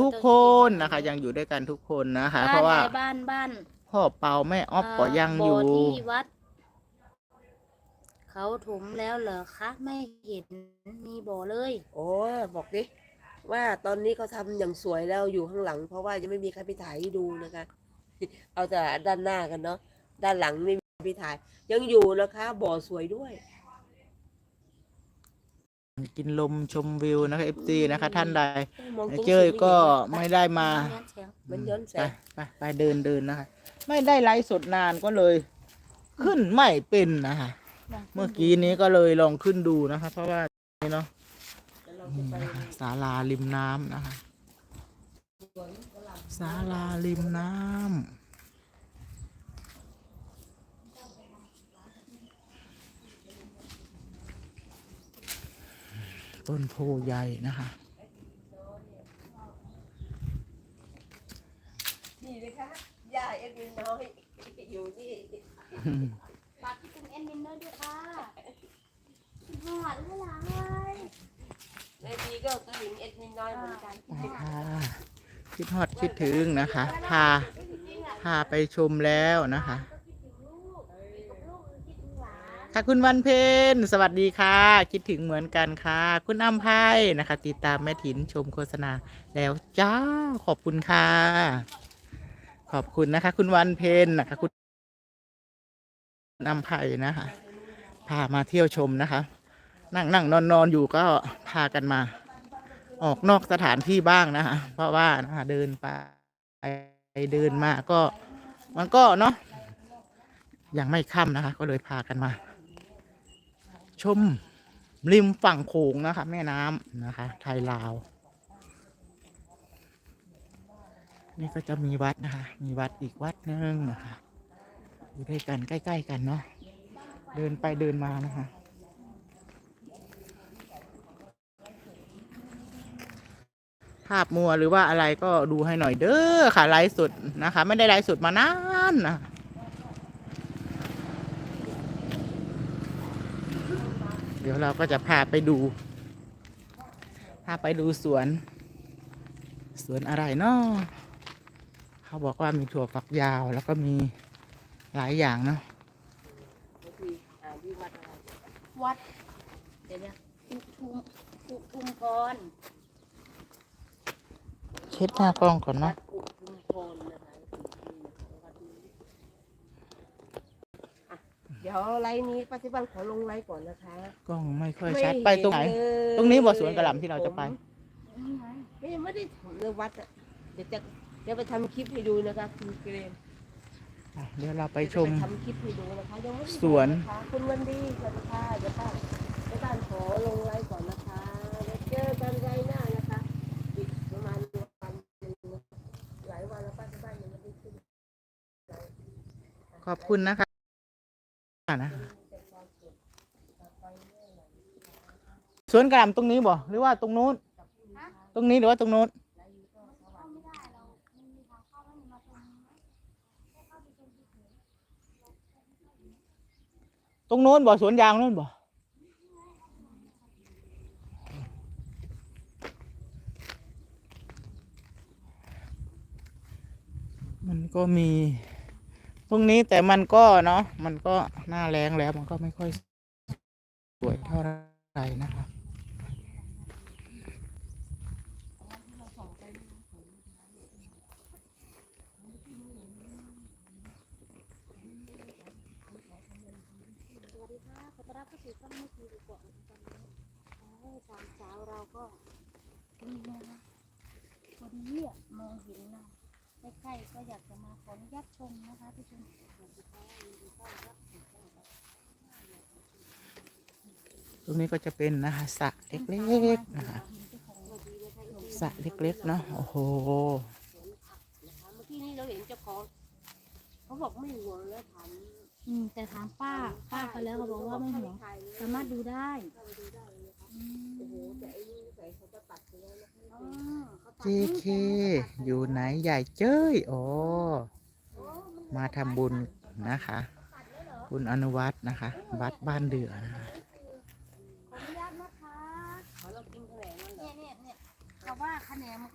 ทุกคนนะคะ ยังอยู่ด้วยกันทุกคนนะคะ เพบ้านราะว่าไหนบ้านบ้านพ่อเปาแม่ออฟก็ยังเอยู่บ่ที่วัด เขาถมแล้วเหรอคะไม่เห็นมีบ่อเลย โอ้ยบอกดิว่าตอนนี้เขาทำอย่างสวยแล้วอยู่ข้างหลัง เพราะว่ายังไม่มีใครไปถ่ายให้ดูนะคะ เอาแต่ด้านหน้ากันเนาะด้านหลังไม่มีใครไปถ่าย ยังอยู่นะคะ บ่อสวยด้วย กินลมชมวิวนะคะเอฟซีนะคะท่านใดมองตรงเจ้ยก็สูงไม่ได้มามันย้อนแสไปงไปไปเดินเดินนะคะไม่ได้ไลฟ์สดนานก็เลย ขึ้นไม่เป็นนะคะเมื่อกี้นี้ก็เลยลองขึ้นดูนะคะเพราะว่านี่เนาะเดี๋ยวเรานี่จะไปนะคะศาลาริมน้ำนะคะศาลาริมน้ำ ต้นโพใหญ่นะคะนี่เลยค่ะย่าเอ็ดวินน้อยอยู่นี่ฝากคิดถึงแอดมินด้วยด้วยค่ะคิดหอดเวลาเลยแม่ดีก็ตัวหญิงเอ็ดวินน้อยเหมือนกันไปค่ะคิดฮอดคิดถึงนะคะ พา พาไปชมแล้วนะคะ ค่ะคุณวันเพ็ญสวัสดีค่ะ คิดถึงเหมือนกันค่ะ คุณอัมไพนะคะ ติดตามแม่ถินชมโฆษณาแล้วจ้าขอบคุณค่ะ ขอบคุณนะคะ คุณวันเพ็ญนะคะ คุณอัมไพนะคะ พามาเที่ยวชมนะคะ นั่งนั่งนอนนอนอยู่ก็พากันมา ออกนอกสถานที่บ้างนะคะ เพราะว่านะคะเดินไปเดินมาก็ มันก็เนาะยังไม่ค่ำนะคะ ก็เลยพากันมา ชมริมฝั่งโขงนะคะ แม่น้ำนะคะ ไทยลาว นี่ก็จะมีวัดนะคะ มีวัดอีกวัดหนึ่งนะคะอยู่ด้วยกันใกล้ ๆ กันเนาะเดินไปเดินมานะคะภาพมัวหรือว่าอะไรก็ดูให้หน่อยเด้อค่ะไลฟ์สดนะคะ ไม่ได้ไลฟ์สดมานานนะ เดี๋ยวเราก็จะพาไปดู พาไปดูสวน สวนอะไรเนาะเขาบอกว่ามีถั่วฝักยาวแล้วก็มีหลายอย่างเนาะบางทีอ่าที่วัดอะไรวัดเดี๋ยวเนี่ยอุทุมอุทุมพรเช็ดหน้ากล้องก่อนวัเนาะดอุทุมพรนะคะวัดนี้อะ เดี๋ยวไลน์นี้ป้าที่บ้านขอลงไลน์ก่อนนะคะกล้องไม่ค่อยชัดไปตรงไหน ม่เเลยตรงนี้บ่สวนกระหล่ำที่เราจะไปไม่ไม่ได้ถึงเรื่องวัดอะเดี๋ยวจะเดี๋ยวไปทำคลิปให้ดูนะคะคุณเกรมอะเดี๋ยวเราไปชม เดี๋ยวจะทำคลิปให้ดูนะคะยังไม่ได้สวนนะคะคุณวันดีสวัสดีค่ะเดี๋ยวป้าเดี๋ยวป้าขอลงไลน์ก่อนนะคะเดี๋ยวเจอกันไลน์หน้านะคะอีกประมาณวันหนึ่งหลายวันแล้วป้าที่บ้านยังไม่ได้ขึ้น ขอบคุณนะคะนะ สวนกระหล่ำตรงนี้บ่หรือว่าตรงนู้นตรงนี้หรือว่าตรงนู้นตรงนู้นบ่สวนยางนู้นบ่มันก็มีตรงนี้แต่มันก็เนาะมันก็หน้าแรงแล้วมันก็ไม่ค่อยสวยเท่าไหร่นะคะสวัสดีค่ะขอต้อน รับเข้าสู่ช่องไมือถือดีกว่านตอนนี้โอ้ตอนเช้าเราก็นี่นะคะวันนี้อะมองเห็นนะใกล้ๆก็อยากจะมาขออนุญาตชมนะคะที่ชมตรงนี้ก็จะเป็นนะคะสระเล็กๆนะคะสระเล็กๆเนาะโอ้โหเมื่อกี้นี้เราเห็นเจ้าของเขาบอกไม่ห่วงแล้วถาม อืมแต่ถามป้าป้าเขาแล้วเขาบอกว่าไม่ห่วงถ่ายเลยสามารถดูได้เข้าไปดูได้เลยนะคะอืมโอ้โหแต่ไอ้นี่ใส่เขาจะตัดไปแล้วนะคะอ๋อเขาตัด JK อยู่ไหนใหญ่เจ้ยโอ้มาทำบุญนะคะ คุณอนุวัฒน์นะคะ วัดบ้านเดือนะคะขออนุญาตนะคะเขาเรากินแถลงนั่นเหรอเนี่ยเนี่ยเนี่ยเขาว่าคะแนนมัน